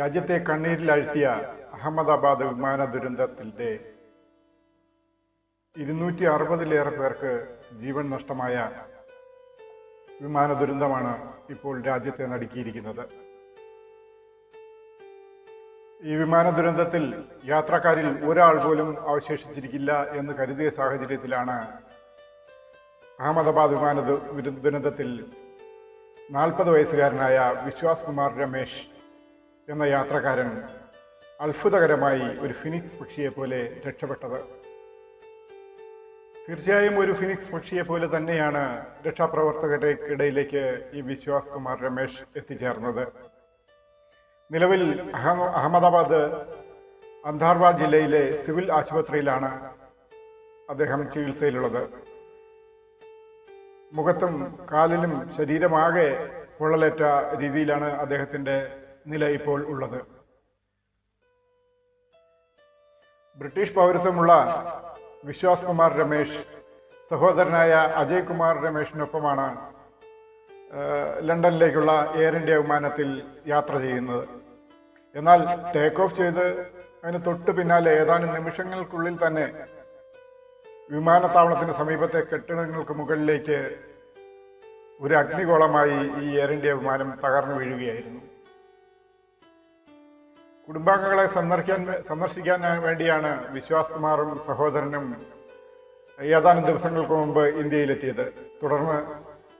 രാജ്യത്തെ കണ്ണീരിലഴ്ത്തിയ അഹമ്മദാബാദ് വിമാന ദുരന്തത്തിന്റെ ഇരുന്നൂറ്റി അറുപതിലേറെ പേർക്ക് ജീവൻ നഷ്ടമായ വിമാന ദുരന്തമാണ് ഇപ്പോൾ രാജ്യത്തെ നടുക്കിയിരിക്കുന്നത്. ഈ വിമാന ദുരന്തത്തിൽ യാത്രക്കാരിൽ ഒരാൾ പോലും അവശേഷിച്ചിരിക്കില്ല എന്ന് കരുതിയ സാഹചര്യത്തിലാണ് അഹമ്മദാബാദ് വിമാന ദുരന്തത്തിൽ നാൽപ്പത് വയസ്സുകാരനായ വിശ്വാസ് കുമാർ രമേശ് എന്ന യാത്രക്കാരൻ അത്ഭുതകരമായി ഒരു ഫിനിക്സ് പക്ഷിയെ പോലെ രക്ഷപ്പെട്ടത്. തീർച്ചയായും ഒരു ഫിനിക്സ് പക്ഷിയെ പോലെ തന്നെയാണ് രക്ഷാപ്രവർത്തകർക്കിടയിലേക്ക് ഈ വിശ്വാസ് കുമാർ രമേശ് എത്തിച്ചേർന്നത്. നിലവിൽ അഹമ്മദാബാദ് അന്ധാർവാഡ് ജില്ലയിലെ സിവിൽ ആശുപത്രിയിലാണ് അദ്ദേഹം ചികിത്സയിലുള്ളത്. മുഖത്തും കാലിലും ശരീരമാകെ പൊള്ളലേറ്റ രീതിയിലാണ് അദ്ദേഹത്തിന്റെ നില ഇപ്പോൾ ഉള്ളത്. ബ്രിട്ടീഷ് പൗരത്വമുള്ള വിശ്വാസ് കുമാർ രമേശ് സഹോദരനായ അജയ് കുമാർ രമേശിനൊപ്പമാണ് ലണ്ടനിലേക്കുള്ള എയർ ഇന്ത്യ വിമാനത്തിൽ യാത്ര ചെയ്യുന്നത്. എന്നാൽ ടേക്ക് ഓഫ് ചെയ്ത് അതിന് തൊട്ട് പിന്നാലെ ഏതാനും നിമിഷങ്ങൾക്കുള്ളിൽ തന്നെ വിമാനത്താവളത്തിന് സമീപത്തെ കെട്ടിടങ്ങൾക്ക് മുകളിലേക്ക് ഒരു അഗ്നിഗോളമായി ഈ എയർ ഇന്ത്യ വിമാനം തകർന്നു വീഴുകയായിരുന്നു. കുടുംബാംഗങ്ങളെ സന്ദർശിക്കാൻ സന്ദർശിക്കാൻ വേണ്ടിയാണ് വിശ്വാസ് കുമാറും സഹോദരനും ഏതാനും ദിവസങ്ങൾക്ക് മുമ്പ് ഇന്ത്യയിലെത്തിയത്. തുടർന്ന്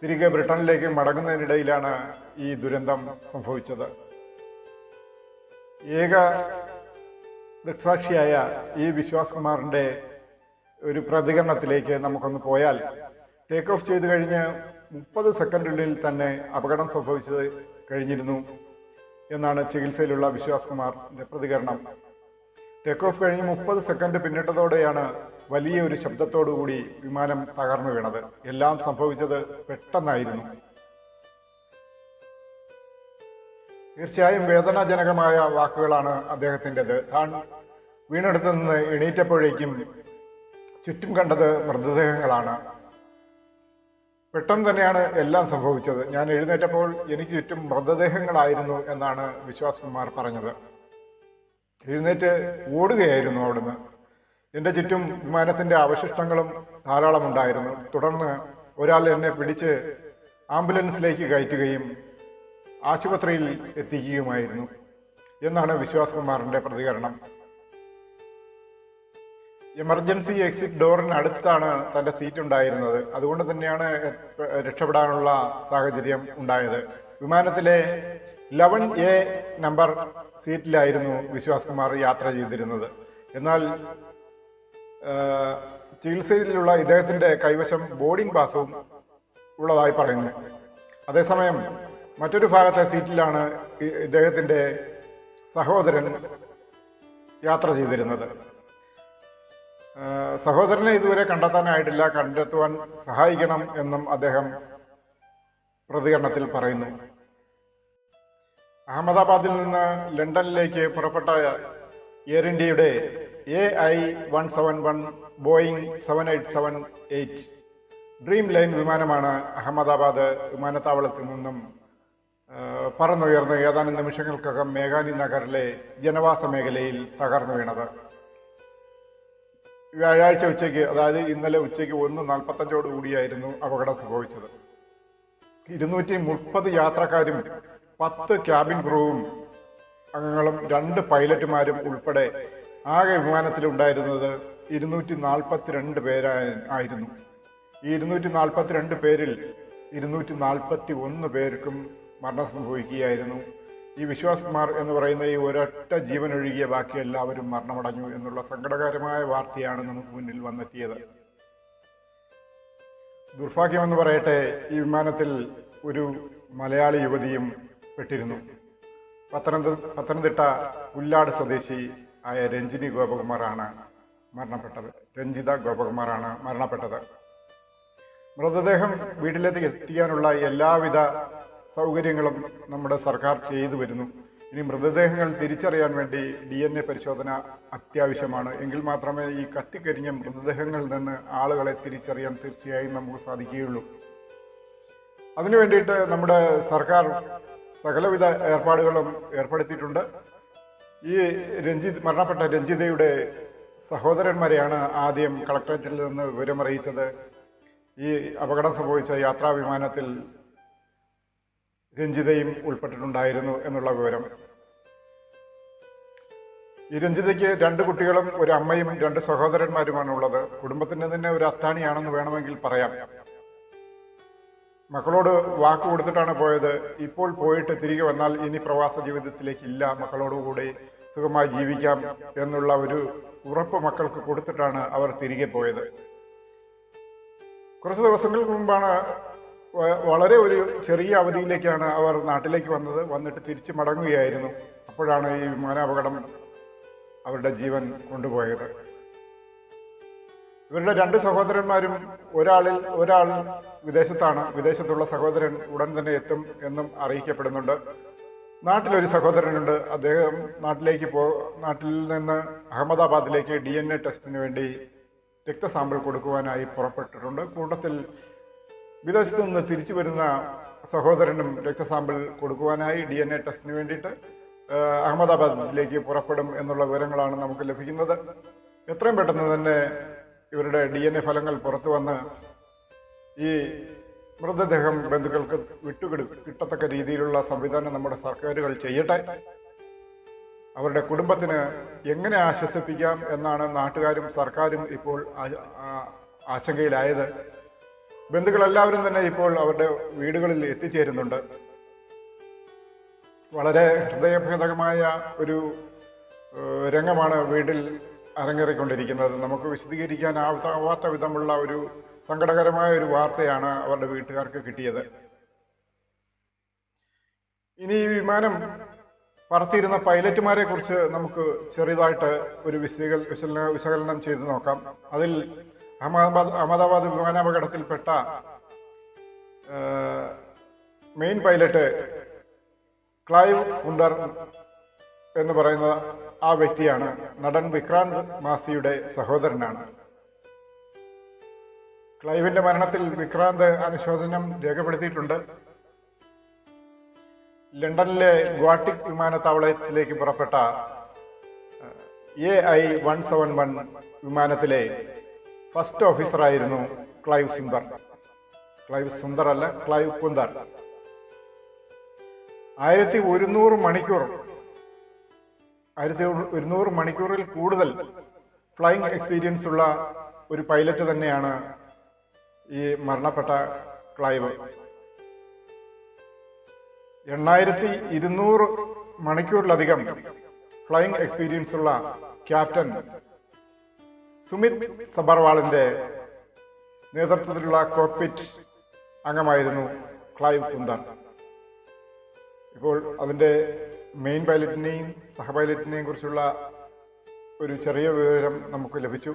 തിരികെ ബ്രിട്ടനിലേക്ക് മടങ്ങുന്നതിനിടയിലാണ് ഈ ദുരന്തം സംഭവിച്ചത്. ഏക ദൃക്സാക്ഷിയായ ഈ വിശ്വാസ് കുമാറിന്റെ ഒരു പ്രതികരണത്തിലേക്ക് നമുക്കൊന്ന് പോയാൽ ടേക്ക് ഓഫ് ചെയ്ത് കഴിഞ്ഞ് മുപ്പത് സെക്കൻഡിനുള്ളിൽ തന്നെ അപകടം സംഭവിച്ചത് കഴിഞ്ഞിരുന്നു. എന്നാണ് ചികിത്സയിലുള്ള വിശ്വാസ് കുമാറിന്റെ പ്രതികരണം. ടേക്ക് ഓഫ് കഴിഞ്ഞ് മുപ്പത് സെക്കൻഡ് പിന്നിട്ടതോടെയാണ് വലിയ ഒരു ശബ്ദത്തോടുകൂടി വിമാനം തകർന്നു വീണത്. എല്ലാം സംഭവിച്ചത് പെട്ടെന്നായിരുന്നു. തീർച്ചയായും വേദനാജനകമായ വാക്കുകളാണ് അദ്ദേഹത്തിന്റെത്. താൻ വീണെടുത്തു നിന്ന് എണീറ്റപ്പോഴേക്കും ചുറ്റും കണ്ടത് മൃതദേഹങ്ങളാണ്. പെട്ടെന്ന് തന്നെയാണ് എല്ലാം സംഭവിച്ചത്. ഞാൻ എഴുന്നേറ്റപ്പോൾ എനിക്ക് ചുറ്റും മൃതദേഹങ്ങളായിരുന്നു എന്നാണ് വിശ്വാസ് കുമാർ പറഞ്ഞത്. എഴുന്നേറ്റ് ഓടുകയായിരുന്നു അവിടുന്ന്. എന്റെ ചുറ്റും വിമാനത്തിന്റെ അവശിഷ്ടങ്ങളും ധാരാളം ഉണ്ടായിരുന്നു. തുടർന്ന് ഒരാൾ എന്നെ പിടിച്ച് ആംബുലൻസിലേക്ക് കയറ്റുകയും ആശുപത്രിയിൽ എത്തിക്കുകയുമായിരുന്നു എന്നാണ് വിശ്വാസ് കുമാറിന്റെ പ്രതികരണം. എമർജൻസി എക്സിറ്റ് ഡോറിന് അടുത്താണ് തന്റെ സീറ്റ് ഉണ്ടായിരുന്നത്. അതുകൊണ്ട് തന്നെയാണ് രക്ഷപ്പെടാനുള്ള സാഹചര്യം ഉണ്ടായത്. വിമാനത്തിലെ ലെവൻ എ നമ്പർ സീറ്റിലായിരുന്നു വിശ്വാസ് കുമാർ യാത്ര ചെയ്തിരുന്നത്. എന്നാൽ ചികിത്സയിലുള്ള ഇദ്ദേഹത്തിന്റെ കൈവശം ബോർഡിംഗ് പാസും ഉള്ളതായി പറയുന്നു. അതേസമയം മറ്റൊരു ഭാഗത്തെ സീറ്റിലാണ് ഇദ്ദേഹത്തിന്റെ സഹോദരൻ യാത്ര ചെയ്തിരുന്നത്. സഹോദരനെ ഇതുവരെ കണ്ടെത്താനായിട്ടില്ല. കണ്ടെത്തുവാൻ സഹായിക്കണം എന്നും അദ്ദേഹം പ്രതികരണത്തിൽ പറയുന്നു. അഹമ്മദാബാദിൽ നിന്ന് ലണ്ടനിലേക്ക് പുറപ്പെട്ട എയർ ഇന്ത്യയുടെ A I one seven one Boeing seven eight seven eight dream line വിമാനമാണ് അഹമ്മദാബാദ് വിമാനത്താവളത്തിൽ നിന്നും പറന്നുയർന്ന് ഏതാനും നിമിഷങ്ങൾക്കകം മേഘാനി നഗറിലെ ജനവാസ മേഖലയിൽ തകർന്നു വീണത്. വ്യാഴാഴ്ച ഉച്ചയ്ക്ക് അതായത് ഇന്നലെ ഉച്ചയ്ക്ക് ഒന്ന് നാൽപ്പത്തഞ്ചോട് കൂടിയായിരുന്നു അപകടം സംഭവിച്ചത്. ഇരുന്നൂറ്റി മുപ്പത് യാത്രക്കാരും പത്ത് ക്യാബിൻ ക്രൂവും അംഗങ്ങളും രണ്ട് പൈലറ്റുമാരും ഉൾപ്പെടെ ആകെ വിമാനത്തിലുണ്ടായിരുന്നത് ഇരുന്നൂറ്റി നാൽപ്പത്തിരണ്ട് പേരായിരുന്നു ഈ ഇരുന്നൂറ്റി നാൽപ്പത്തിരണ്ട് പേരിൽ ഇരുന്നൂറ്റി നാൽപ്പത്തി ഒന്ന് പേർക്കും മരണം സംഭവിക്കുകയായിരുന്നു. ഈ വിശ്വാസന്മാർ എന്ന് പറയുന്ന ഈ ഒരൊറ്റ ജീവൻ ഒഴുകിയ ബാക്കി എല്ലാവരും മരണമടഞ്ഞു എന്നുള്ള സങ്കടകരമായ വാർത്തയാണ് നമുക്ക് മുന്നിൽ വന്നെത്തിയത്. ദുർഭാഗ്യമെന്ന് പറയട്ടെ ഈ വിമാനത്തിൽ ഒരു മലയാളി യുവതിയും പെട്ടിരുന്നു. പത്തനംതിട്ട പത്തനംതിട്ട പുല്ലാട് സ്വദേശി ആയ രഞ്ജിനി ഗോപകുമാറാണ് മരണപ്പെട്ടത്. രഞ്ജിത ഗോപകുമാറാണ് മരണപ്പെട്ടത്. മൃതദേഹം വീട്ടിലേക്ക് എത്തിക്കാനുള്ള എല്ലാവിധ സൗകര്യങ്ങളും നമ്മുടെ സർക്കാർ ചെയ്തു വരുന്നു. ഇനി മൃതദേഹങ്ങൾ തിരിച്ചറിയാൻ വേണ്ടി ഡി എൻ എ പരിശോധന അത്യാവശ്യമാണ്. എങ്കിൽ മാത്രമേ ഈ കത്തിക്കരിഞ്ഞ മൃതദേഹങ്ങളിൽ നിന്ന് ആളുകളെ തിരിച്ചറിയാൻ തീർച്ചയായും നമുക്ക് സാധിക്കുകയുള്ളൂ. അതിനു വേണ്ടിയിട്ട് നമ്മുടെ സർക്കാർ സകലവിധ ഏർപ്പാടുകളും ഏർപ്പെടുത്തിയിട്ടുണ്ട്. ഈ രഞ്ജിത് മരണപ്പെട്ട രഞ്ജിതയുടെ സഹോദരന്മാരെയാണ് ആദ്യം കളക്ടറേറ്റിൽ നിന്ന് വിവരമറിയിച്ചത്. ഈ അപകടം സംഭവിച്ച യാത്രാ വിമാനത്തിൽ രഞ്ജിതയും ഉൾപ്പെട്ടിട്ടുണ്ടായിരുന്നു എന്നുള്ള വിവരം. ഈ രഞ്ജിതയ്ക്ക് രണ്ട് കുട്ടികളും ഒരു അമ്മയും രണ്ട് സഹോദരന്മാരുമാണ് ഉള്ളത്. കുടുംബത്തിന്റെ തന്നെ ഒരു അത്താണിയാണെന്ന് വേണമെങ്കിൽ പറയാം. മക്കളോട് വാക്ക് കൊടുത്തിട്ടാണ് പോയത്. ഇപ്പോൾ പോയിട്ട് തിരികെ വന്നാൽ ഇനി പ്രവാസ ജീവിതത്തിലേക്ക് ഇല്ല. മക്കളോടുകൂടി സുഖമായി ജീവിക്കാം എന്നുള്ള ഒരു ഉറപ്പ് മക്കൾക്ക് കൊടുത്തിട്ടാണ് അവർ തിരികെ പോയത്. കുറച്ച് ദിവസങ്ങൾക്ക് മുമ്പാണ് വളരെ ഒരു ചെറിയ അവധിയിലേക്കാണ് അവർ നാട്ടിലേക്ക് വന്നത്. വന്നിട്ട് തിരിച്ചു മടങ്ങുകയായിരുന്നു. അപ്പോഴാണ് ഈ വിമാനാപകടം അവരുടെ ജീവൻ കൊണ്ടുപോയത്. ഇവരുടെ രണ്ട് സഹോദരന്മാരും ഒരാളിൽ ഒരാൾ വിദേശത്താണ്. വിദേശത്തുള്ള സഹോദരൻ ഉടൻ തന്നെ എത്തും എന്നും അറിയിക്കപ്പെടുന്നുണ്ട്. നാട്ടിലൊരു സഹോദരനുണ്ട്. അദ്ദേഹം നാട്ടിലേക്ക് പോ നാട്ടിൽ നിന്ന് അഹമ്മദാബാദിലേക്ക് ഡി എൻ എ ടെസ്റ്റിന് വേണ്ടി രക്തസാമ്പിൾ കൊടുക്കുവാനായി പുറപ്പെട്ടിട്ടുണ്ട്. കൂട്ടത്തിൽ വിദേശത്ത് നിന്ന് തിരിച്ചു വരുന്ന സഹോദരനും രക്തസാമ്പിൾ കൊടുക്കുവാനായി ഡി എൻ എ ടെസ്റ്റിന് വേണ്ടിയിട്ട് അഹമ്മദാബാദിലേക്ക് പുറപ്പെടും എന്നുള്ള വിവരങ്ങളാണ് നമുക്ക് ലഭിക്കുന്നത്. എത്രയും പെട്ടെന്ന് തന്നെ ഇവരുടെ ഡി എൻ എ ഫലങ്ങൾ പുറത്തു വന്ന് ഈ മൃതദേഹം ബന്ധുക്കൾക്ക് വിട്ടുകിട കിട്ടത്തക്ക രീതിയിലുള്ള സംവിധാനം നമ്മുടെ സർക്കാരുകൾ ചെയ്യട്ടെ. അവരുടെ കുടുംബത്തിന് എങ്ങനെ ആശ്വസിപ്പിക്കാം എന്നാണ് നാട്ടുകാരും സർക്കാരും ഇപ്പോൾ ആശങ്കയിലായത്. ബന്ധുക്കളെല്ലാവരും തന്നെ ഇപ്പോൾ അവരുടെ വീടുകളിൽ എത്തിച്ചേരുന്നുണ്ട്. വളരെ ഹൃദയഭേദകമായ ഒരു രംഗമാണ് വീട്ടിൽ അരങ്ങേറിക്കൊണ്ടിരിക്കുന്നത്. നമുക്ക് വിശദീകരിക്കാൻ ആവാത്ത വിധമുള്ള ഒരു സങ്കടകരമായ ഒരു വാർത്തയാണ് അവരുടെ വീട്ടുകാർക്ക് കിട്ടിയത്. ഇനി ഈ വിമാനം പറത്തിയിരുന്ന പൈലറ്റുമാരെ കുറിച്ച് നമുക്ക് ചെറിയതായിട്ട് ഒരു വിശകലനം ചെയ്തു നോക്കാം. അതിൽ അഹമ്മദാബാദ് അഹമ്മദാബാദ് വിമാനാപകടത്തിൽപ്പെട്ട മെയിൻ പൈലറ്റ് ക്ലൈവ് കുന്ദർ എന്ന് പറയുന്ന ആ വ്യക്തിയാണ്. നടൻ വിക്രാന്ത് മാസിയുടെ സഹോദരനാണ്. ക്ലൈവിന്റെ മരണത്തിൽ വിക്രാന്ത് അനുശോചനം രേഖപ്പെടുത്തിയിട്ടുണ്ട്. ലണ്ടനിലെ ഗ്വാട്ടിക് വിമാനത്താവളത്തിലേക്ക് പുറപ്പെട്ട A I one seven one വിമാനത്തിലെ ഫസ്റ്റ് ഓഫീസറായിരുന്നു ക്ലൈവ് സുന്ദർ. ക്ലൈവ് സുന്ദർ അല്ല ക്ലൈവ് കുന്ദർ ആയിരത്തി ഒരുന്നൂറ് മണിക്കൂർ. ആയിരത്തി ഒരുന്നൂറ് മണിക്കൂറിൽ കൂടുതൽ ഫ്ലൈയിങ് എക്സ്പീരിയൻസ് ഉള്ള ഒരു പൈലറ്റ് തന്നെയാണ് ഈ മരണപ്പെട്ട ക്ലൈവ്. എണ്ണായിരത്തി ഇരുന്നൂറ് മണിക്കൂറിലധികം ഫ്ലൈയിങ് എക്സ്പീരിയൻസ് ഉള്ള ക്യാപ്റ്റൻ സുമിത് സബർവാളിന്റെ നേതൃത്വത്തിലുള്ള കോപ്പിറ്റ് അംഗമായിരുന്നു ക്ലൈവ് കുന്ദർ ഇപ്പോൾ അതിന്റെ മെയിൻ പൈലറ്റിനെയും സഹ പൈലറ്റിനെയും കുറിച്ചുള്ള ഒരു ചെറിയ വിവരം നമുക്ക് ലഭിച്ചു.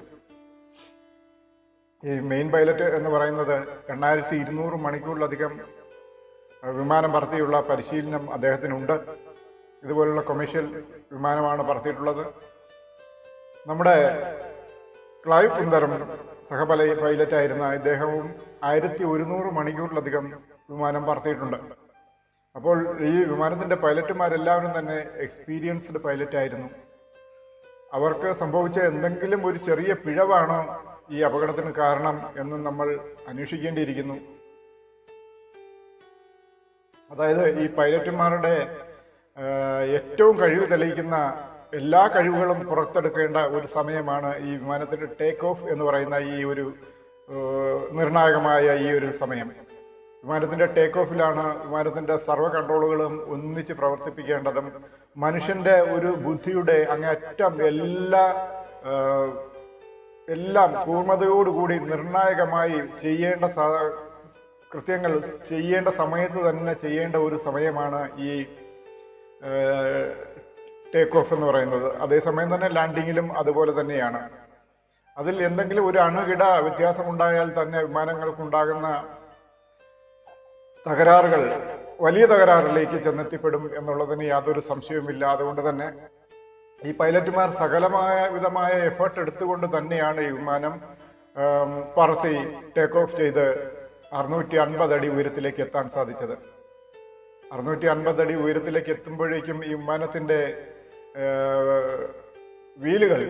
ഈ മെയിൻ പൈലറ്റ് എന്ന് പറയുന്നത് എണ്ണായിരത്തി ഇരുന്നൂറ് മണിക്കൂറിലധികം വിമാനം പറത്തിയുള്ള പരിശീലനം അദ്ദേഹത്തിനുണ്ട്. ഇതുപോലുള്ള കൊമേഴ്ഷ്യൽ വിമാനമാണ് പറത്തിയിട്ടുള്ളത്. നമ്മുടെ ക്ലൈവ് സുന്ദരം സഹപല പൈലറ്റായിരുന്ന ഇദ്ദേഹവും ആയിരത്തി ഒരുന്നൂറ് മണിക്കൂറിലധികം വിമാനം പറത്തിയിട്ടുണ്ട്. അപ്പോൾ ഈ വിമാനത്തിന്റെ പൈലറ്റുമാരെല്ലാവരും തന്നെ എക്സ്പീരിയൻസ്ഡ് പൈലറ്റ് ആയിരുന്നു അവർക്ക് സംഭവിച്ച എന്തെങ്കിലും ഒരു ചെറിയ പിഴവാണോ ഈ അപകടത്തിന് കാരണം എന്ന് നമ്മൾ അന്വേഷിക്കേണ്ടിയിരിക്കുന്നു. അതായത് ഈ പൈലറ്റുമാരുടെ ഏറ്റവും കഴിവ് തെളിയിക്കുന്ന എല്ലാ കഴിവുകളും പുറത്തെടുക്കേണ്ട ഒരു സമയമാണ് ഈ വിമാനത്തിന്റെ ടേക്ക് ഓഫ് എന്ന് പറയുന്ന ഈ ഒരു നിർണായകമായ ഈ ഒരു സമയം. വിമാനത്തിന്റെ ടേക്ക് ഓഫിലാണ് വിമാനത്തിന്റെ സർവ കൺട്രോളുകളും ഒന്നിച്ച് പ്രവർത്തിപ്പിക്കേണ്ടതും. മനുഷ്യന്റെ ഒരു ബുദ്ധിയുടെ അങ്ങേറ്റം എല്ലാ എല്ലാം പൂർണതയോടുകൂടി നിർണായകമായി ചെയ്യേണ്ട കൃത്യങ്ങൾ ചെയ്യേണ്ട സമയത്ത് തന്നെ ചെയ്യേണ്ട ഒരു സമയമാണ് ഈ ടേക്ക് ഓഫ് എന്ന് പറയുന്നത്. അതേസമയം തന്നെ ലാൻഡിങ്ങിലും അതുപോലെ തന്നെയാണ്. അതിൽ എന്തെങ്കിലും ഒരു അണുകിട വ്യത്യാസമുണ്ടായാൽ തന്നെ വിമാനങ്ങൾക്കുണ്ടാകുന്ന തകരാറുകൾ വലിയ തകരാറിലേക്ക് ചെന്നെത്തിപ്പെടും എന്നുള്ളതിന് യാതൊരു സംശയവുമില്ല. അതുകൊണ്ട് തന്നെ ഈ പൈലറ്റുമാർ സകലമായ വിധമായ എഫേർട്ട് എടുത്തുകൊണ്ട് തന്നെയാണ് ഈ വിമാനം പറത്തി ടേക്ക് ഓഫ് ചെയ്ത് അറുന്നൂറ്റി അൻപത് അടി ഉയരത്തിലേക്ക് എത്താൻ സാധിച്ചത്. അറുന്നൂറ്റി അൻപത് അടി ഉയരത്തിലേക്ക് എത്തുമ്പോഴേക്കും ഈ വിമാനത്തിന്റെ വീലുകൾ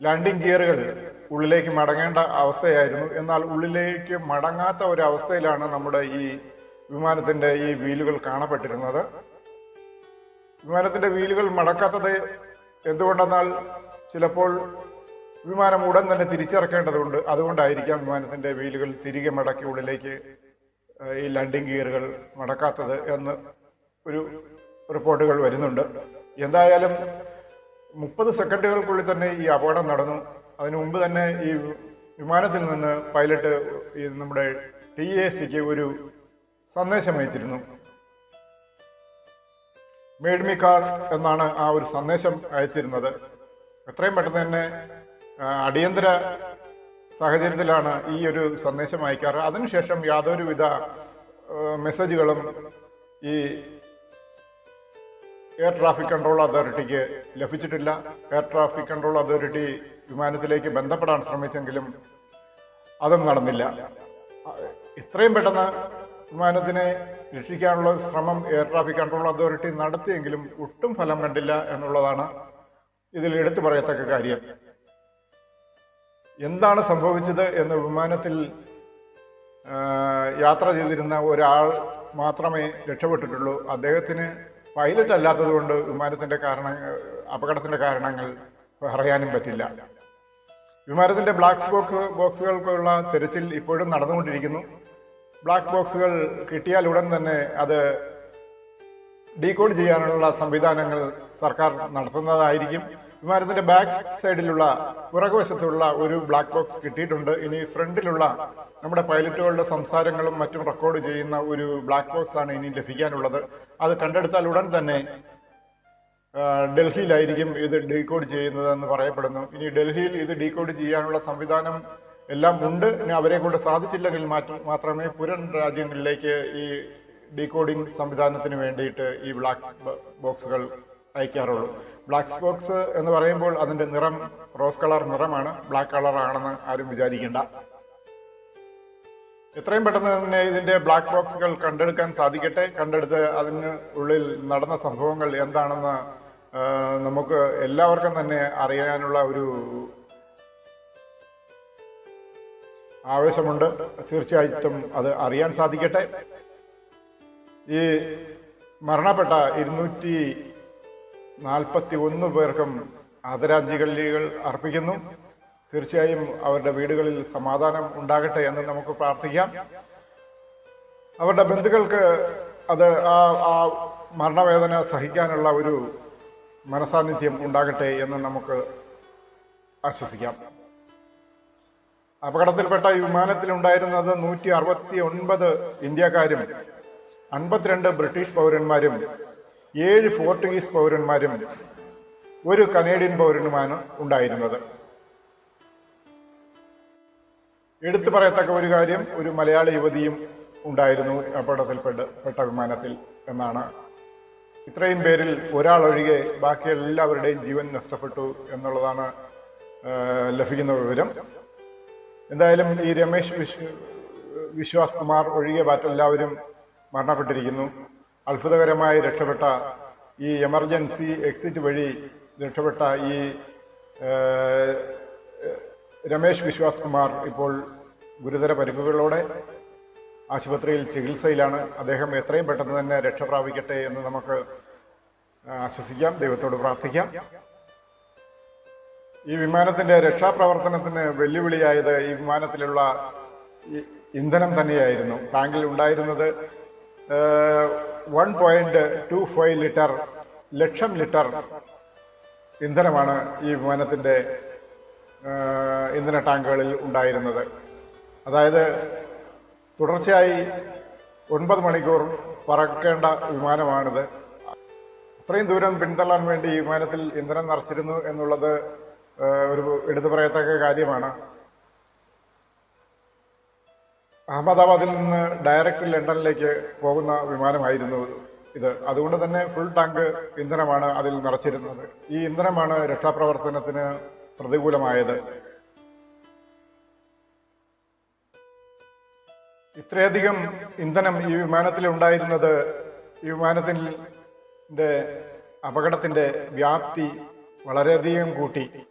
ലാൻഡിംഗ് ഗിയറുകൾ ഉള്ളിലേക്ക് മടങ്ങേണ്ട അവസ്ഥയായിരുന്നു. എന്നാൽ ഉള്ളിലേക്ക് മടങ്ങാത്ത ഒരു അവസ്ഥയിലാണ് നമ്മുടെ ഈ വിമാനത്തിന്റെ ഈ വീലുകൾ കാണപ്പെട്ടിരുന്നത്. വിമാനത്തിന്റെ വീലുകൾ മടക്കാത്തത് എന്തുകൊണ്ടെന്നാൽ ചിലപ്പോൾ വിമാനം ഉടൻ തന്നെ തിരിച്ചിറക്കേണ്ടതുണ്ട്. അതുകൊണ്ടായിരിക്കാം വിമാനത്തിന്റെ വീലുകൾ തിരികെ മടക്കി ഉള്ളിലേക്ക് ഈ ലാൻഡിംഗ് ഗിയറുകൾ മടക്കാത്തത് എന്ന് ഒരു റിപ്പോർട്ടുകൾ വരുന്നുണ്ട്. എന്തായാലും മുപ്പത് സെക്കൻഡുകൾക്കുള്ളിൽ തന്നെ ഈ അപകടം നടന്നു. അതിനു മുമ്പ് തന്നെ ഈ വിമാനത്തിൽ നിന്ന് പൈലറ്റ് ഈ നമ്മുടെ ടി എ സിക്ക് ഒരു സന്ദേശം അയച്ചിരുന്നു. മേഡ്മി കാർ എന്നാണ് ആ ഒരു സന്ദേശം അയച്ചിരുന്നത്. എത്രയും പെട്ടെന്ന് തന്നെ അടിയന്തര സാഹചര്യത്തിലാണ് ഈ ഒരു സന്ദേശം അയക്കാറ്. അതിനുശേഷം യാതൊരുവിധ മെസ്സേജുകളും ഈ എയർ ട്രാഫിക് കൺട്രോൾ അതോറിറ്റിക്ക് ലഭിച്ചിട്ടില്ല. എയർ ട്രാഫിക് കൺട്രോൾ അതോറിറ്റി വിമാനത്തിലേക്ക് ബന്ധപ്പെടാൻ ശ്രമിച്ചെങ്കിലും അതും നടന്നില്ല. ഇത്രയും പെട്ടെന്ന് വിമാനത്തിനെ രക്ഷിക്കാനുള്ള ശ്രമം എയർ ട്രാഫിക് കൺട്രോൾ അതോറിറ്റി നടത്തിയെങ്കിലും ഒട്ടും ഫലം കണ്ടില്ല എന്നുള്ളതാണ് ഇതിൽ എടുത്തു പറയത്തക്ക കാര്യം. എന്താണ് സംഭവിച്ചത് എന്ന് വിമാനത്തിൽ യാത്ര ചെയ്തിരുന്ന ഒരാൾ മാത്രമേ രക്ഷപ്പെട്ടിട്ടുള്ളൂ. അദ്ദേഹത്തിന് പൈലറ്റ് അല്ലാത്തത് കൊണ്ട് വിമാനത്തിന്റെ കാരണ അപകടത്തിന്റെ കാരണങ്ങൾ പറയാനും പറ്റില്ല. വിമാനത്തിന്റെ ബ്ലാക്ക് ബോക്സ് ബോക്സുകൾക്കുള്ള തെരച്ചിൽ ഇപ്പോഴും നടന്നുകൊണ്ടിരിക്കുന്നു. ബ്ലാക്ക് ബോക്സുകൾ കിട്ടിയാൽ ഉടൻ തന്നെ അത് ഡീകോഡ് ചെയ്യാനുള്ള സംവിധാനങ്ങൾ സർക്കാർ നടത്തുന്നതായിരിക്കും. വിമാനത്തിന്റെ ബാക്ക് സൈഡിലുള്ള പുറകുവശത്തുള്ള ഒരു ബ്ലാക്ക് ബോക്സ് കിട്ടിയിട്ടുണ്ട്. ഇനി ഫ്രണ്ടിലുള്ള നമ്മുടെ പൈലറ്റുകളുടെ സംസാരങ്ങളും മറ്റും റെക്കോർഡ് ചെയ്യുന്ന ഒരു ബ്ലാക്ക് ബോക്സ് ആണ് ഇനി ലഭിക്കാനുള്ളത്. അത് കണ്ടെടുത്താൽ ഉടൻ തന്നെ ഡൽഹിയിലായിരിക്കും ഇത് ഡീകോഡ് ചെയ്യുന്നത് എന്ന് പറയപ്പെടുന്നു. ഇനി ഡൽഹിയിൽ ഇത് ഡീകോഡ് ചെയ്യാനുള്ള സംവിധാനം എല്ലാം ഉണ്ട്. ഇനി അവരെ കൊണ്ട് സാധിച്ചില്ലെങ്കിൽ മാത്രമേ പുരൻ രാജ്യങ്ങളിലേക്ക് ഈ ഡീകോഡിംഗ് സംവിധാനത്തിന് വേണ്ടിയിട്ട് ഈ ബ്ലാക്ക് ബോക്സുകൾ അയക്കാറുള്ളൂ. ബ്ലാക്ക് ബോക്സ് എന്ന് പറയുമ്പോൾ അതിന്റെ നിറം റോസ് കളർ നിറമാണ്. ബ്ലാക്ക് കളർ ആണെന്ന് ആരും വിചാരിക്കേണ്ട. എത്രയും പെട്ടെന്ന് തന്നെ ഇതിന്റെ ബ്ലാക്ക് ബോക്സുകൾ കണ്ടെടുക്കാൻ സാധിക്കട്ടെ. കണ്ടെടുത്ത് അതിന് ഉള്ളിൽ നടന്ന സംഭവങ്ങൾ എന്താണെന്ന് നമുക്ക് എല്ലാവർക്കും തന്നെ അറിയാനുള്ള ഒരു ആവേശമുണ്ട്. തീർച്ചയായിട്ടും അത് അറിയാൻ സാധിക്കട്ടെ. ഈ മരണപ്പെട്ട ഇരുന്നൂറ്റി നാൽപ്പത്തി ഒന്ന് പേർക്കും ആദരാഞ്ജലികൾ അർപ്പിക്കുന്നു. തീർച്ചയായും അവരുടെ വീടുകളിൽ സമാധാനം ഉണ്ടാകട്ടെ എന്ന് നമുക്ക് പ്രാർത്ഥിക്കാം. അവരുടെ ബന്ധുക്കൾക്ക് അത് ആ ആ മരണവേദന സഹിക്കാനുള്ള ഒരു മനസാന്നിധ്യം ഉണ്ടാകട്ടെ എന്ന് നമുക്ക് ആശ്വസിക്കാം. അപകടത്തിൽപ്പെട്ട വിമാനത്തിലുണ്ടായിരുന്നത് നൂറ്റി അറുപത്തി ഒൻപത് ഇന്ത്യക്കാരും അൻപത്തിരണ്ട് ബ്രിട്ടീഷ് പൗരന്മാരും ഏഴ് പോർട്ടുഗീസ് പൗരന്മാരും ഒരു കനേഡിയൻ പൗരനുമാണ് ഉണ്ടായിരുന്നത്. എടുത്തു പറയത്തക്ക ഒരു കാര്യം ഒരു മലയാള യുവതിയും ഉണ്ടായിരുന്നു അപകടത്തിൽപ്പെട്ട് പെട്ട വിമാനത്തിൽ എന്നാണ്. ഇത്രയും പേരിൽ ഒരാൾ ഒഴികെ ബാക്കി എല്ലാവരുടെയും ജീവൻ നഷ്ടപ്പെട്ടു എന്നുള്ളതാണ് ലഭിക്കുന്ന വിവരം. എന്തായാലും ഈ രമേശ് വിശ്വ വിശ്വാസ് കുമാർ ഒഴികെ മറ്റെല്ലാവരും മരണപ്പെട്ടിരിക്കുന്നു. അത്ഭുതകരമായി രക്ഷപ്പെട്ട ഈ എമർജൻസി എക്സിറ്റ് വഴി രക്ഷപ്പെട്ട ഈ രമേശ് വിശ്വാസ് കുമാർ ഇപ്പോൾ ഗുരുതര പരിക്കുകളോടെ ആശുപത്രിയിൽ ചികിത്സയിലാണ്. അദ്ദേഹം എത്രയും പെട്ടെന്ന് തന്നെ രക്ഷ പ്രാപിക്കട്ടെ എന്ന് നമുക്ക് ആശ്വസിക്കാം. ദൈവത്തോട് പ്രാർത്ഥിക്കാം. ഈ വിമാനത്തിന്റെ രക്ഷാപ്രവർത്തനത്തിന് വെല്ലുവിളിയായത് ഈ വിമാനത്തിലുള്ള ഇന്ധനം തന്നെയായിരുന്നു. ടാങ്കിൽ ഉണ്ടായിരുന്നത്. One point two five litre ലക്ഷം ലിറ്റർ ഇന്ധനമാണ് ഈ വിമാനത്തിന്റെ ഇന്ധന ടാങ്കുകളിൽ ഉണ്ടായിരുന്നത്. അതായത് തുടർച്ചയായി ഒൻപത് മണിക്കൂർ പറക്കേണ്ട വിമാനമാണിത്. അത്രയും ദൂരം പിന്തള്ളാൻ വേണ്ടി ഈ വിമാനത്തിൽ ഇന്ധനം നിറച്ചിരുന്നു എന്നുള്ളത് ഒരു എടുത്തു പറയത്തക്ക കാര്യമാണ്. അഹമ്മദാബാദിൽ നിന്ന് ഡയറക്റ്റ് ലണ്ടനിലേക്ക് പോകുന്ന വിമാനമായിരുന്നു ഇത്. അതുകൊണ്ട് തന്നെ ഫുൾ ടാങ്ക് ഇന്ധനമാണ് അതിൽ നിറച്ചിരുന്നത്. ഈ ഇന്ധനമാണ് രക്ഷാപ്രവർത്തനത്തിന് പ്രതികൂലമായത്. ഇത്രയധികം ഇന്ധനം ഈ വിമാനത്തിൽ ഉണ്ടായിരുന്നത് ഈ വിമാനത്തിന്റെ അപകടത്തിന്റെ വ്യാപ്തി വളരെയധികം കൂട്ടി.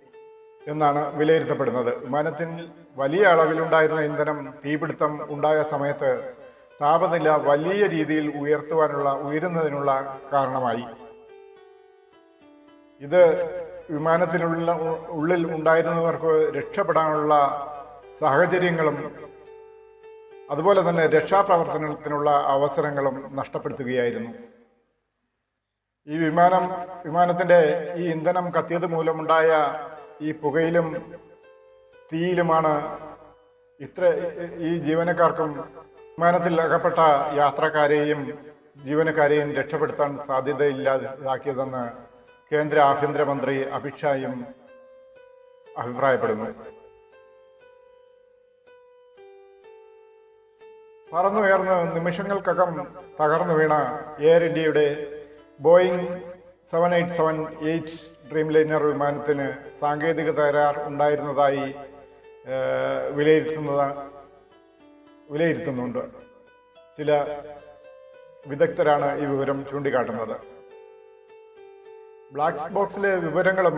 എന്നാണ് വിലയിരുത്തപ്പെടുന്നത്. വിമാനത്തിൽ വലിയ അളവിലുണ്ടായിരുന്ന ഇന്ധനം തീപിടുത്തം ഉണ്ടായ സമയത്ത് താപനില വലിയ രീതിയിൽ ഉയർത്തുവാനുള്ള ഉയരുന്നതിനുള്ള കാരണമായി. ഇത് വിമാനത്തിനുള്ള ഉള്ളിൽ ഉണ്ടായിരുന്നവർക്ക് രക്ഷപ്പെടാനുള്ള സാഹചര്യങ്ങളും അതുപോലെ തന്നെ രക്ഷാപ്രവർത്തനത്തിനുള്ള അവസരങ്ങളും നഷ്ടപ്പെടുത്തുകയായിരുന്നു. ഈ വിമാനം വിമാനത്തിന്റെ ഈ ഇന്ധനം കത്തിയത് മൂലമുണ്ടായ ഈ പുകയിലും തീയിലുമാണ് ഇത്ര ഈ ജീവനക്കാർക്കും വിമാനത്തിൽ അകപ്പെട്ട യാത്രക്കാരെയും ജീവനക്കാരെയും രക്ഷപ്പെടുത്താൻ സാധ്യതയില്ലാതാക്കിയതെന്ന് കേന്ദ്ര ആഭ്യന്തരമന്ത്രി അമിത്ഷായും അഭിപ്രായപ്പെടുന്നു. പറന്നുയർന്ന് നിമിഷങ്ങൾക്കകം തകർന്നു വീണ എയർ ഇന്ത്യയുടെ Boeing seven eight seven eight Dreamliner വിമാനത്തിന് സാങ്കേതിക തകരാർ ഉണ്ടായിരുന്നതായി വിലയിരുത്തുന്നത് വിലയിരുത്തുന്നുണ്ട്. ചില വിദഗ്ധരാണ് ഈ വിവരം ചൂണ്ടിക്കാട്ടുന്നത്. ബ്ലാക്ക് ബോക്സിലെ വിവരങ്ങളും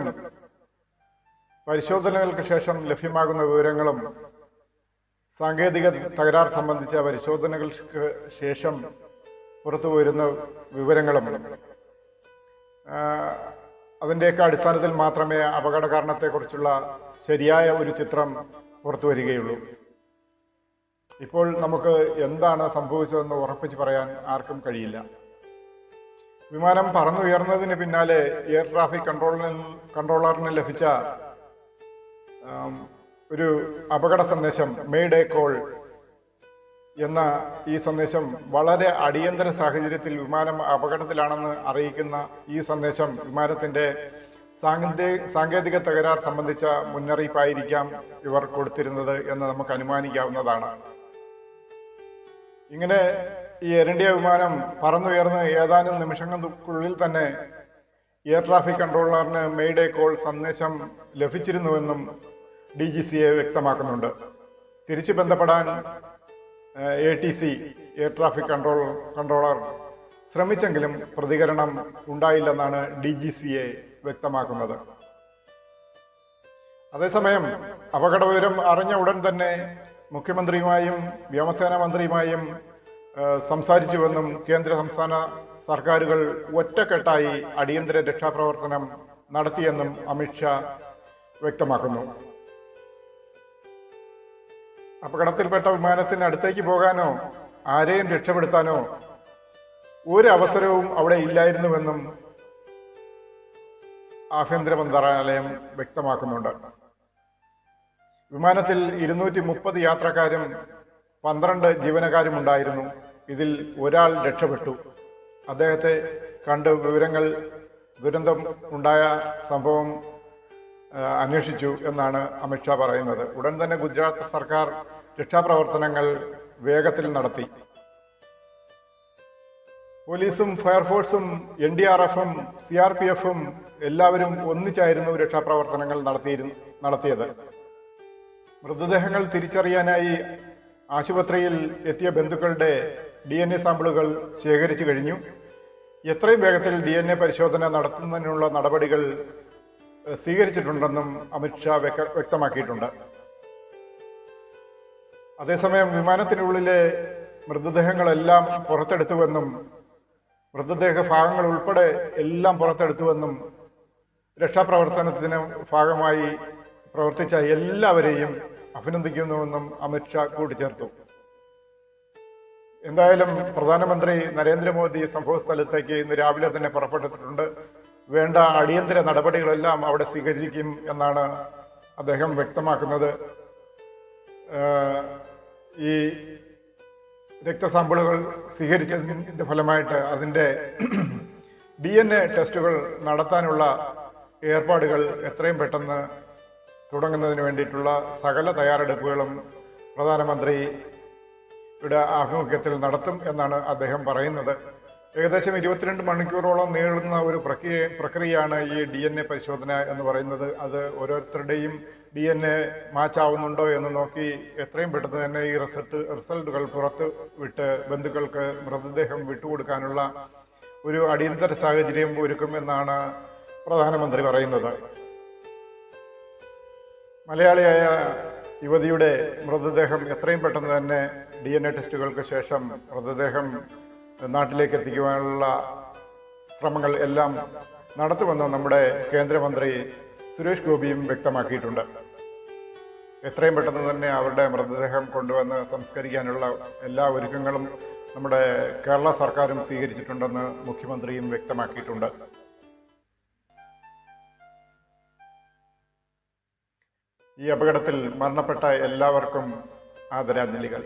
പരിശോധനകൾക്ക് ശേഷം ലഭ്യമാകുന്ന വിവരങ്ങളും സാങ്കേതിക തകരാർ സംബന്ധിച്ച പരിശോധനകൾക്ക് ശേഷം പുറത്തു വരുന്ന വിവരങ്ങളും ആ, അതിന്റെയൊക്കെ അടിസ്ഥാനത്തിൽ മാത്രമേ അപകട കാരണത്തെക്കുറിച്ചുള്ള ശരിയായ ഒരു ചിത്രം പുറത്തു വരികയുള്ളൂ. ഇപ്പോൾ നമുക്ക് എന്താണ് സംഭവിച്ചതെന്ന് ഉറപ്പിച്ച് പറയാൻ ആർക്കും കഴിയില്ല. വിമാനം പറന്നുയർന്നതിന് പിന്നാലെ എയർ ട്രാഫിക് കൺട്രോളിന് കൺട്രോളറിന് ലഭിച്ച ഒരു അപകട സന്ദേശം മെയ്ഡേ കോൾ എന്ന ഈ സന്ദേശം വളരെ അടിയന്തര സാഹചര്യത്തിൽ വിമാനം അപകടത്തിലാണെന്ന് അറിയിക്കുന്ന ഈ സന്ദേശം വിമാനത്തിന്റെ സാങ്കേതിക തകരാർ സംബന്ധിച്ച മുന്നറിയിപ്പായിരിക്കാം ഇവർ കൊടുത്തിരുന്നത് എന്ന് നമുക്ക് അനുമാനിക്കാവുന്നതാണ്. ഇങ്ങനെ ഈ എയർ ഇന്ത്യ വിമാനം പറന്നുയർന്ന് ഏതാനും നിമിഷങ്ങൾക്കുള്ളിൽ തന്നെ എയർ ട്രാഫിക് കൺട്രോളറിന് മെയ്ഡേ കോൾ സന്ദേശം ലഭിച്ചിരുന്നുവെന്നും ഡി ജി സി എ വ്യക്തമാക്കുന്നുണ്ട്. തിരിച്ചു ബന്ധപ്പെടാൻ A T C air traffic control controller ശ്രമിച്ചെങ്കിലും പ്രതികരണം ഉണ്ടായില്ലെന്നാണ് ഡി ജി സി എ വ്യക്തമാക്കുന്നത്. അതേസമയം അപകട വിവരം അറിഞ്ഞ ഉടൻ തന്നെ മുഖ്യമന്ത്രിയുമായും വ്യോമസേന മന്ത്രിയുമായും സംസാരിച്ചുവെന്നും കേന്ദ്ര സംസ്ഥാന സർക്കാരുകൾ ഒറ്റക്കെട്ടായി അടിയന്തര രക്ഷാപ്രവർത്തനം നടത്തിയെന്നും അമിത്ഷാ വ്യക്തമാക്കുന്നു. അപകടത്തിൽപ്പെട്ട വിമാനത്തിന് അടുത്തേക്ക് പോകാനോ ആരെയും രക്ഷപ്പെടുത്താനോ ഒരു അവസരവും അവിടെ ഇല്ലായിരുന്നുവെന്നും ആഭ്യന്തര മന്ത്രാലയം വ്യക്തമാക്കുന്നുണ്ട്. വിമാനത്തിൽ ഇരുന്നൂറ്റി മുപ്പത് യാത്രക്കാരും പന്ത്രണ്ട് ജീവനക്കാരും ഉണ്ടായിരുന്നു. ഇതിൽ ഒരാൾ രക്ഷപ്പെട്ടു. അദ്ദേഹത്തെ കണ്ട് വിവരങ്ങൾ ദുരന്തം ഉണ്ടായ സംഭവം അന്വേഷിച്ചു എന്നാണ് അമിത്ഷാ പറയുന്നത്. ഉടൻ തന്നെ ഗുജറാത്ത് സർക്കാർ രക്ഷാപ്രവർത്തനങ്ങൾ വേഗത്തിൽ നടത്തി. പോലീസും ഫയർഫോഴ്സും എൻ ഡി ആർ എഫും സി ആർ പി എഫും എല്ലാവരും ഒന്നിച്ചായിരുന്നു രക്ഷാപ്രവർത്തനങ്ങൾ നടത്തിയിരുന്നു നടത്തിയത്. മൃതദേഹങ്ങൾ തിരിച്ചറിയാനായി ആശുപത്രിയിൽ എത്തിയ ബന്ധുക്കളുടെ ഡി എൻ എ സാമ്പിളുകൾ ശേഖരിച്ചു കഴിഞ്ഞു. എത്രയും വേഗത്തിൽ ഡി എൻ എ പരിശോധന നടത്തുന്നതിനുള്ള നടപടികൾ സ്വീകരിച്ചിട്ടുണ്ടെന്നും അമിത്ഷാ വ്യക്ത- വ്യക്തമാക്കിയിട്ടുണ്ട്. അതേസമയം വിമാനത്തിനുള്ളിലെ മൃതദേഹങ്ങളെല്ലാം പുറത്തെടുത്തുവെന്നും മൃതദേഹ ഭാഗങ്ങൾ ഉൾപ്പെടെ എല്ലാം പുറത്തെടുത്തുവെന്നും രക്ഷാപ്രവർത്തനത്തിന് ഭാഗമായി പ്രവർത്തിച്ച എല്ലാവരെയും അഭിനന്ദിക്കുന്നുവെന്നും അമിത്ഷാ കൂട്ടിച്ചേർത്തു. എന്തായാലും പ്രധാനമന്ത്രി നരേന്ദ്രമോദി സംഭവ സ്ഥലത്തേക്ക് ഇന്ന് രാവിലെ തന്നെ പുറപ്പെട്ടിട്ടുണ്ട്. വേണ്ട അടിയന്തര നടപടികളെല്ലാം അവിടെ സ്വീകരിക്കും എന്നാണ് അദ്ദേഹം വ്യക്തമാക്കുന്നത്. ഈ രക്തസാമ്പിളുകൾ സ്വീകരിച്ചതിന്റെ ഫലമായിട്ട് അതിന്റെ ഡി എൻ എ ടെസ്റ്റുകൾ നടത്താനുള്ള ഏർപ്പാടുകൾ എത്രയും പെട്ടെന്ന് തുടങ്ങുന്നതിന് വേണ്ടിയിട്ടുള്ള സകല തയ്യാറെടുപ്പുകളും പ്രധാനമന്ത്രിയുടെ ആഭിമുഖ്യത്തിൽ നടത്തും എന്നാണ് അദ്ദേഹം പറയുന്നത്. ഏകദേശം ഇരുപത്തിരണ്ട് മണിക്കൂറോളം നീളുന്ന ഒരു പ്രക്രിയ പ്രക്രിയയാണ് ഈ ഡി എൻ എ പരിശോധന എന്ന് പറയുന്നത്. അത് ഓരോരുത്തരുടെയും ഡി എൻ എ മാച്ച് ആവുന്നുണ്ടോ എന്ന് നോക്കി എത്രയും പെട്ടെന്ന് തന്നെ ഈ റിസൾട്ട് റിസൾട്ടുകൾ പുറത്ത് വിട്ട് ബന്ധുക്കൾക്ക് മൃതദേഹം വിട്ടുകൊടുക്കാനുള്ള ഒരു അടിയന്തര സാഹചര്യം ഒരുക്കുമെന്നാണ് പ്രധാനമന്ത്രി പറയുന്നത്. മലയാളിയായ യുവതിയുടെ മൃതദേഹം എത്രയും പെട്ടെന്ന് തന്നെ ഡി എൻ എ ടെസ്റ്റുകൾക്ക് ശേഷം മൃതദേഹം നാട്ടിലേക്ക് എത്തിക്കുവാനുള്ള ശ്രമങ്ങൾ എല്ലാം നടത്തുമെന്ന് നമ്മുടെ കേന്ദ്രമന്ത്രി സുരേഷ് ഗോപിയും വ്യക്തമാക്കിയിട്ടുണ്ട്. എത്രയും പെട്ടെന്ന് തന്നെ അവരുടെ മൃതദേഹം കൊണ്ടുവന്ന് സംസ്കരിക്കാനുള്ള എല്ലാ ഒരുക്കങ്ങളും നമ്മുടെ കേരള സർക്കാരും സ്വീകരിച്ചിട്ടുണ്ടെന്ന് മുഖ്യമന്ത്രിയും വ്യക്തമാക്കിയിട്ടുണ്ട്. ഈ അപകടത്തിൽ മരണപ്പെട്ട എല്ലാവർക്കും ആദരാഞ്ജലികൾ.